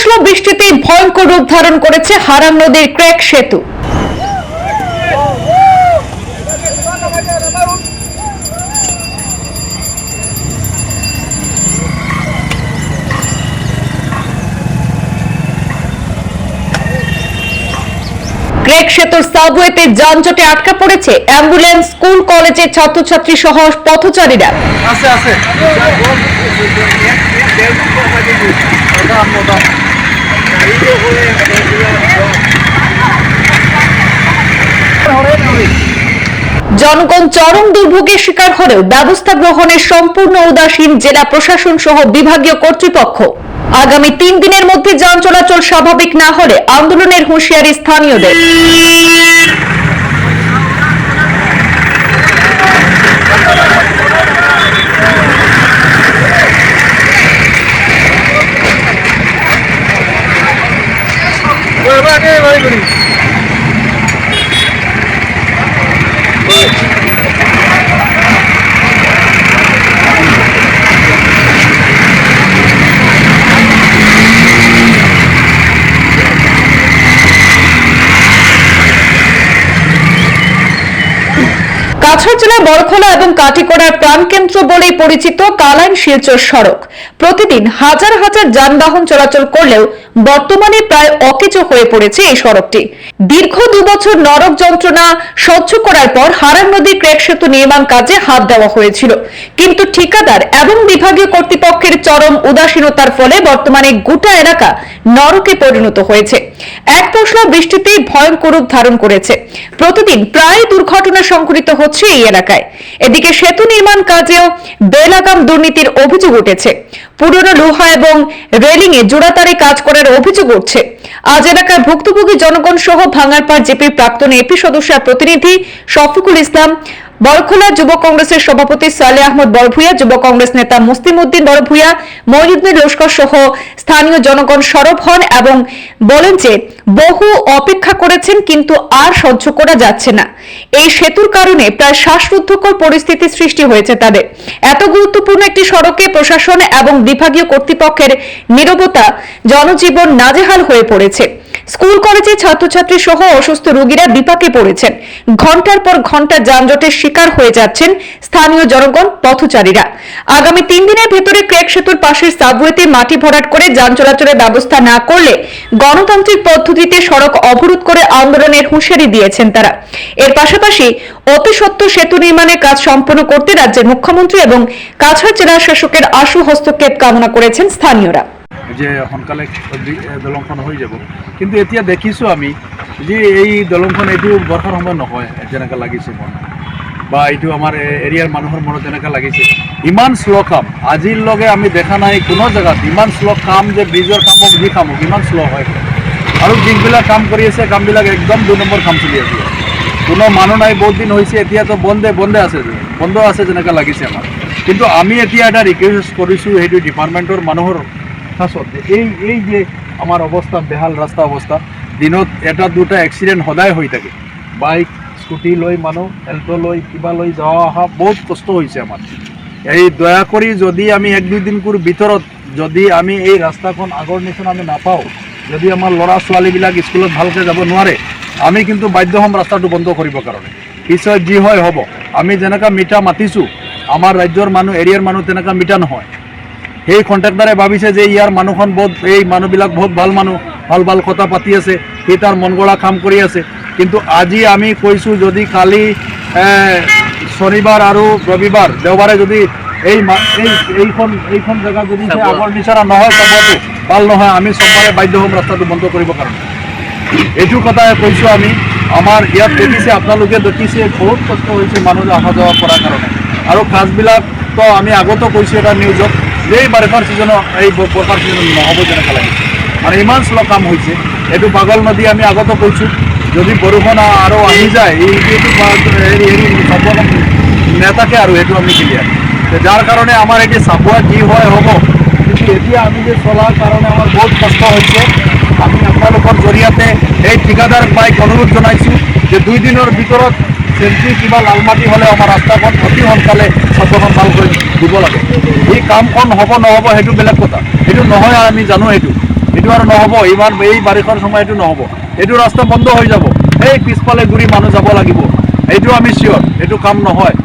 পশলা বৃষ্টিতে ভয়ঙ্কর রূপ ধারণ করেছে হারাম নদীর ক্র্যাক সেতু। ক্রেক সেতুর সাবওয়েতে যানজটে আটকা পড়েছে অ্যাম্বুলেন্স, স্কুল, কলেজের ছাত্রছাত্রী সহ পথচারীরা। আছে আছে। জনগণ চরম দুর্ভোগের শিকার হলেও ব্যবস্থা গ্রহণের সম্পূর্ণ উদাসীন জেলা প্রশাসন সহ বিভাগীয় কর্তৃপক্ষ। আগামী তিন দিনের মধ্যে যান চলাচল স্বাভাবিক না হলে আন্দোলনের হুঁশিয়ারি স্থানীয়দের। কাছাড় জেলার বড়খোলা এবং কাটিকোড়ার প্রাণকেন্দ্র বলেই পরিচিত কালাইন শিলচর সড়ক। প্রতিদিন হাজার হাজার যানবাহন চলাচল করলেও বর্তমানে প্রায় অকেজো হয়ে পড়েছে এই সড়কটি। দীর্ঘ দুবছর নরক যন্ত্রণা সহ্য করার পর হারান নদী ক্রেক সেতু নির্মাণ কাজে হাত দেওয়া হয়েছিল। কিন্তু ঠিকাদার এবং বিভাগীয় কর্তৃপক্ষের চরম উদাসীনতার ফলে বর্তমানে গোটা এলাকা নরকে পরিণত হয়েছে। এক পশলা বৃষ্টিতেই ভয়ঙ্কর রূপ ধারণ করেছে। প্রতিদিন প্রায় দুর্ঘটনা সংঘটিত হচ্ছে এই এলাকায়। এদিকে সেতু নির্মাণ কাজেও বেলাগাম দুর্নীতির অভিযোগ উঠেছে। পুরনো লোহা এবং রেলিং এ জোড়াতারে কাজ করার অভিযোগ উঠছে। আজ এলাকার ভুক্তভোগী জনগণ সহ ভাঙারপাড় জেপির প্রাক্তন এপি সদস্যের প্রতিনিধি শফিকুল ইসলাম বরখোলা যুব কংগ্রেসের সভাপতি সালে আহমদ বড়ভুইয়া যুব কংগ্রেস নেতা মুসলিম উদ্দিন বড়ভুইয়া মহিউদ্দিন লস্কর সহ স্থানীয় জনগণ সরব হন এবং বলেন যে, বহু অপেক্ষা করেছেন কিন্তু আর সহ্য করা যাচ্ছে না। এই সেতুর কারণে প্রায় শ্বাসরুদ্ধকর পরিস্থিতি সৃষ্টি হয়েছে তাদের। এত গুরুত্বপূর্ণ একটি সড়কে প্রশাসন এবং বিভাগীয় কর্তৃপক্ষের নীরবতা, জনজীবন নাজেহাল হয়ে পড়েছে। স্কুল, কলেজে ছাত্রছাত্রী সহ অসুস্থ রোগীরা বিপাকে পড়েছেন। ঘণ্টার পর ঘণ্টা যানজটের শিকার হয়ে যাচ্ছেন স্থানীয় জনগণ, পথচারীরা। আগামী তিন দিনের ভেতরে ক্রেক সেতুর পাশের সাবওয়েতে মাটি ভরাট করে যান চলাচলের ব্যবস্থা না করলে গণতান্ত্রিক পদ্ধতিতে সড়ক অবরোধ করে আন্দোলনের হুঁশিয়ারি দিয়েছেন তারা। এর পাশাপাশি অতি সত্ত্বর সেতু নির্মাণের কাজ সম্পন্ন করতে রাজ্যের মুখ্যমন্ত্রী এবং কাছাড় জেলা শাসকের আশু হস্তক্ষেপ কামনা করেছেন স্থানীয়রা। যে সোনকালে দলংখন হৈ যাব। কিন্তু এতিয়া দেখিছোঁ আমি যে এই দলংখন এইটো বৰ্ষাৰ সময় নহয়, যেনেকৈ লাগিছে মন বা এইটো আমাৰ এৰিয়াৰ মানুহৰ মনত যেনেকৈ লাগিছে। ইমান শ্ল' কাম। আজিলৈকে আমি দেখা নাই কোনো জেগাত ইমান শ্ল' কাম যে ব্ৰিজৰ কাম হওক যি কাম হওক ইমান শ্ল' হয়। আৰু যিবিলাক কাম কৰি আছে, কামবিলাক একদম দুই নম্বৰ কাম চলি আছে। কোনো মানুহ নাই, বহুত দিন হৈছে, এতিয়াতো বন্ধে বন্ধে আছে বন্ধ আছে যেনেকৈ লাগিছে আমাৰ। কিন্তু আমি এতিয়া এটা ৰিকুৱেষ্ট কৰিছোঁ, সেইটো ডিপাৰ্টমেণ্টৰ মানুহৰ যে এই এই যে আমাৰ অৱস্থা বেহাল ৰাস্তা অৱস্থা দিনত এটা দুটা এক্সিডেণ্ট সদায় হৈ থাকে। বাইক, স্কুটি লৈ মানুহ এল্টো লৈ, কিবা লৈ যোৱা অহা বহুত কষ্ট হৈছে আমাৰ। এই দয়া কৰি যদি আমি এক, দুই দিনটোৰ ভিতৰত যদি আমি এই ৰাস্তাখন আগৰ নিচিনা আমি নাপাওঁ, যদি আমাৰ ল'ৰা ছোৱালীবিলাক স্কুলত ভালকৈ যাব নোৱাৰে, আমি কিন্তু বাধ্য হ'ম ৰাস্তাটো বন্ধ কৰিবৰ কাৰণে। পিছত যি হয় হ'ব, আমি যেনেকৈ মিঠা মাতিছোঁ, আমাৰ ৰাজ্যৰ মানুহ, এৰিয়াৰ মানুহ তেনেকুৱা মিঠা নহয়। সেই কণ্ট্ৰেক্টাৰে ভাবিছে যে ইয়াৰ মানুহখন বহুত, এই মানুহবিলাক বহুত ভালো মানুহ, ভালো ভালো কথা পাতি আছে। সি তাৰ মন গঢ়া কাম কৰি আছে। কিন্তু আজি আমি কৈছোঁ, যদি কালি শনিবাৰ আৰু ৰবিবাৰ, দেওবাৰে যদি এই এই, এইখন এইখন জেগা যদি আগৰ নিচিনা নহয় চাবটো ভালো নহয়, আমি সোমবাৰে বাধ্য হ'ম ৰাস্তাটো বন্ধ কৰিবৰ কাৰণে। এইটো কথা কৈছোঁ আমি। আমাৰ ইয়াত দেখিছে, আপোনালোকে দেখিছে, বহুত কষ্ট হৈছে মানুহ অহা যোৱা কৰাৰ কাৰণে। আৰু কাজবিলাকতো আমি আগতো কৈছোঁ এটা নিউজত এই বাৰিষাৰ ছিজনত এই ছিজনত নহ'ব যেনেকৈ লাগিছে আৰু ইমান শ্ল' কাম হৈছে। এইটো পাগল নদী আমি আগতো কৈছোঁ। যদি বৰষুণ আৰু আহি যায়, এই এইটো নেতাকে আৰু সেইটো আমি ক্লিয়াৰ যাৰ কাৰণে আমাৰ এতিয়া চাপোৱা যি হয়, হ'ব। কিন্তু এতিয়া আমি যে চলাৰ কাৰণে আমাৰ বহুত কষ্ট হৈছে। আমি আপোনালোকৰ জৰিয়তে এই ঠিকাদাৰ বাইক অনুৰোধ জনাইছোঁ যে দুই দিনৰ ভিতৰত চেণ্ট্ৰি কিবা লাল মাটি হ'লে আমাৰ ৰাস্তাখন অতি সোনকালে চবখন ভালকৈ দিব লাগে। এই কামখন হ'ব, নহ'ব, সেইটো বেলেগ কথা। সেইটো নহয় আৰু আমি জানো সেইটো। এইটো আৰু নহ'ব। ইমান এই বাৰিষাৰ সময় এইটো নহ'ব। এইটো ৰাস্তা বন্ধ হৈ যাব। এই পিছফালে ঘূৰি মানুহ যাব লাগিব। এইটো আমি চিয়'ৰ এইটো কাম নহয়।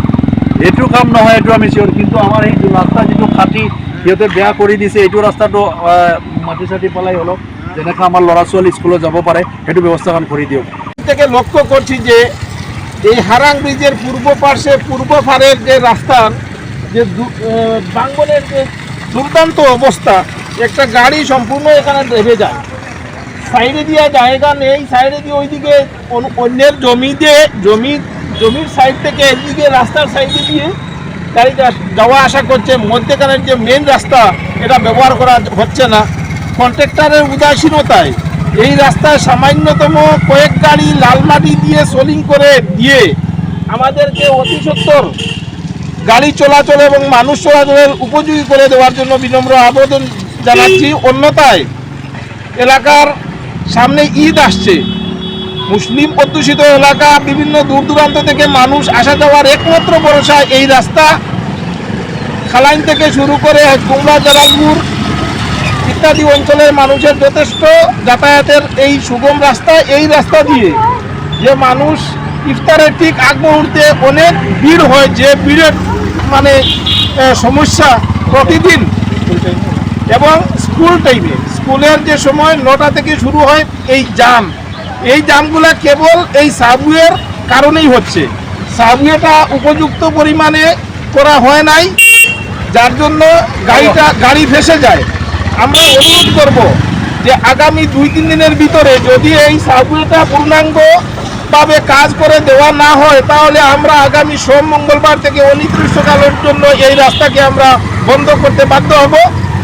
এইটো কাম নহয়, এইটো আমি চিয়'ৰ কিন্তু আমাৰ এই ৰাস্তা যিটো ফাটি সিহঁতে বেয়া কৰি দিছে, এইটো ৰাস্তাটো মাটি চাটি পেলাই অলপ, যেনেকৈ আমাৰ ল'ৰা ছোৱালী স্কুলত যাব পাৰে, সেইটো ব্যৱস্থাখন কৰি দিয়ক। থেকে লক্ষ্য করছি যে এই হারাং ব্রিজের পূর্ব পার্শ্বে, পূর্ব ফারের যে রাস্তার যে বাঙ্গনের যে দুর্দান্ত অবস্থা, একটা গাড়ি সম্পূর্ণ এখানে রেখে যায়। সাইডে দিয়ে জায়গা নেই, সাইডে দিয়ে ওইদিকে অন্য- অন্যের জমিতে জমি, জমির সাইড থেকে এদিকে রাস্তার সাইডে দিয়ে গাড়িটা যাওয়া আসা করছে। মধ্যেখানের যে মেন রাস্তা, এটা ব্যবহার করা হচ্ছে না। কন্ট্রাক্টরের উদাসীনতায় এই রাস্তায় সামান্যতম কয়েক গাড়ি লাল মাটি দিয়ে সোলিং করে দিয়ে আমাদেরকে অতি সত্তর গাড়ি চলাচল এবং মানুষ চলাচলের উপযোগী করে দেওয়ার জন্য বিনম্র আবেদন জানাচ্ছি। অন্যথায় এলাকার সামনে ঈদ আসছে। মুসলিম অধ্যুষিত এলাকা বিভিন্ন দূর দূরান্ত থেকে মানুষ আসা যাওয়ার একমাত্র ভরসা এই রাস্তা। খালাইন থেকে শুরু করে কুমড়া জালালপুর ইত্যাদি অঞ্চলের মানুষের যথেষ্ট যাতায়াতের এই সুগম রাস্তা, এই রাস্তা দিয়ে যে মানুষ ইফতারের ঠিক আগ মুহূর্তে অনেক ভিড় হয়, যে ভিড়ের মানে সমস্যা প্রতিদিন। এবং স্কুল টাইমে স্কুলের যে সময় নটা থেকে শুরু হয় এই জাম এই জামগুলা কেবল এই সাবওয়ের কারণেই হচ্ছে। সাবওয়েটা উপযুক্ত পরিমাণে করা হয় নাই, যার জন্য গাড়িটা, গাড়ি ফেসে যায়। আমরা অনুরোধ করব যে আগামী দুই, তিন দিনের ভিতরে যদি এই সাবওয়েটা পূর্ণাঙ্গ ভাবে কাজ করে দেওয়া না হয়, তাহলে আমরা আগামী সোম মঙ্গলবার থেকে অনির্দিষ্টকালের জন্য এই রাস্তাকে আমরা বন্ধ করতে বাধ্য হব।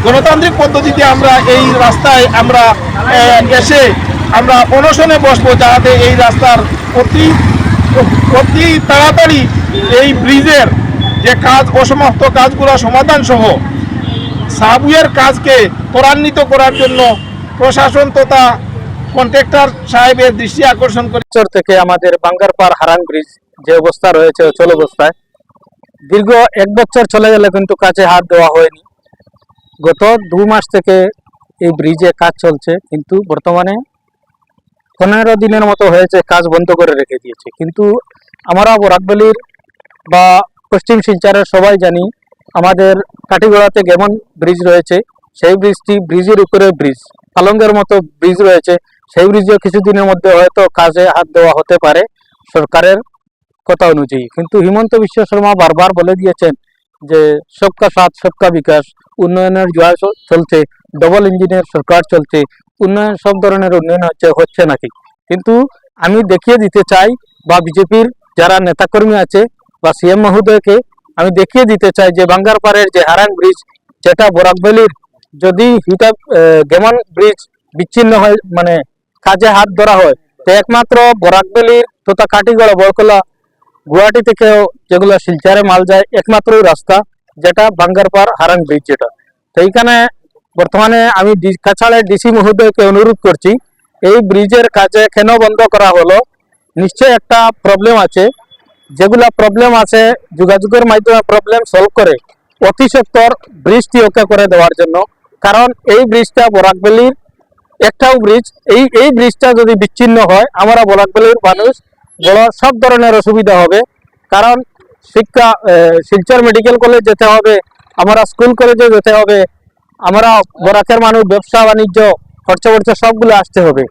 গণতান্ত্রিক পদ্ধতিতে আমরা এই রাস্তায় আমরা এসে আমরা অনশনে বসবো যাতে এই রাস্তার অতি অতি তাড়াতাড়ি এই ব্রিজের যে কাজ, অসমাপ্ত কাজগুলো সমাধান সহ সাবওয়ের কাজকে ত্বরান্বিত করার জন্য প্রশাসন তথা কন্ট্রাক্টর সাহেবের দৃষ্টি আকর্ষণ করে বছর থেকে আমাদের বাঙ্গারপাড় হারান ব্রিজ যে অবস্থা রয়েছে অচল অবস্থায়, দীর্ঘ এক বছর চলে গেলে কিন্তু কাজে হাত দেওয়া হয়নি। গত দু মাস থেকে এই ব্রিজে কাজ চলছে, কিন্তু বর্তমানে পনেরো দিনের মতো হয়েছে কাজ বন্ধ করে রেখে দিয়েছে। কিন্তু আমরা বরাকবলির বা পশ্চিম শিলচরের সবাই জানি, আমাদের কাটিগড়াতে গেমন ব্রিজ রয়েছে। সেই ব্রিজটি ব্রিজের উপরে ব্রিজ। পালঙ্গের মতো ব্রিজ রয়েছে। সেই ব্রিজেও কিছুদিনের মধ্যে হয়তো কাজে হাত দেওয়া হতে পারে সরকারের কথা অনুযায়ী। কিন্তু হিমন্ত বিশ্ব শর্মা বারবার বলে দিয়েছেন যে, সবকা সাথ, সবকা বিকাশ, উন্নয়নের জোয়ার চলছে ডবল ইঞ্জিনের সরকার চলছে, উন্নয়ন সব ধরনের উন্নয়ন হচ্ছে হচ্ছে নাকি? কিন্তু আমি দেখিয়ে দিতে চাই বা বিজেপির যারা নেতাকর্মী আছে বা সিএম মহোদয়কে, আমি দেখিয়ে দিতে চাই যে, বাঙ্গারপাড়ের যে হারাং ব্রিজ, যেটা বরাকবেলির যদি হিটা গেমন ব্রিজ বিচ্ছিন্ন হয় মানে কাজে হাত ধরা হয়, তো একমাত্র বরাকবেলির তথা কাটিগড়া, বরকলা, গুয়াহাটি থেকেও যেগুলো শিলচারে মাল যায়, একমাত্র রাস্তা, যেটা বাঙ্গারপাড় হারাং ব্রিজ যেটা। তো এইখানে বর্তমানে আমি কাছাড়ের ডিসি মহোদয়কে অনুরোধ করছি, এই ব্রিজের কাজে কেন বন্ধ করা হলো? নিশ্চয় একটা প্রবলেম আছে, যেগুলা প্রবলেম আছে, যোগাযোগের মাধ্যমে প্রবলেম সলভ করে অতি সত্তর ব্রিজটি ওকে করে দেওয়ার জন্য। কারণ এই ব্রিজটা বরাকবেলির একটাও ব্রিজ এই এই ব্রিজটা যদি বিচ্ছিন্ন হয়, আমরা বরাকবেলির মানুষ, বড় সব ধরনের অসুবিধা হবে। কারণ শিক্ষা শিলচর মেডিকেল কলেজ যেতে হবে, আমরা স্কুল কলেজে যেতে হবে, আমরা বরাকের মানুষ ব্যবসা, বাণিজ্য খরচা বর্চা সবগুলো আসতে হবে।